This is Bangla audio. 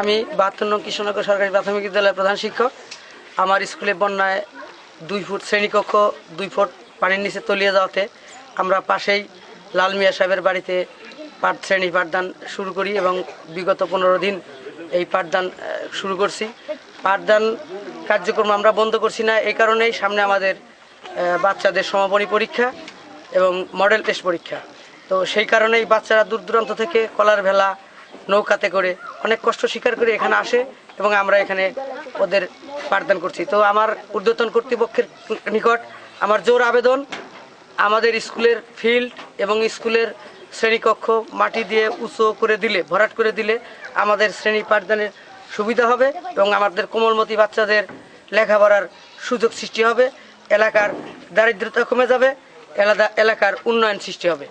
আমি বাহাত্তর নং কৃষ্ণনগর সরকারি প্রাথমিক বিদ্যালয়ের প্রধান শিক্ষক। আমার স্কুলে বন্যায় দুই ফুট শ্রেণীকক্ষ, দুই ফুট পানির নিচে তলিয়ে যাওয়াতে আমরা পাশেই লাল মিয়া সাহেবের বাড়িতে পাঠ শ্রেণি পাঠদান শুরু করি এবং বিগত পনেরো দিন এই পাঠদান শুরু করছি। পাঠদান কার্যক্রম আমরা বন্ধ করছি না এই কারণেই সামনে আমাদের বাচ্চাদের সমাপনী পরীক্ষা এবং মডেল টেস্ট পরীক্ষা। তো সেই কারণেই বাচ্চারা দূর দূরান্ত থেকে কলার ভেলা নৌকাতে করে অনেক কষ্ট স্বীকার করে এখানে আসে এবং আমরা এখানে ওদের পাঠদান করছি। তো আমার ঊর্ধ্বতন কর্তৃপক্ষের নিকট আমার জোর আবেদন, আমাদের স্কুলের ফিল্ড এবং স্কুলের শ্রেণীকক্ষ মাটি দিয়ে উঁচু করে দিলে, ভরাট করে দিলে আমাদের শ্রেণি পাঠদানের সুবিধা হবে এবং আমাদের কোমলমতি বাচ্চাদের লেখাপড়ার সুযোগ সৃষ্টি হবে, এলাকার দারিদ্রতা কমে যাবে এলাকা এলাকার উন্নয়ন সৃষ্টি হবে।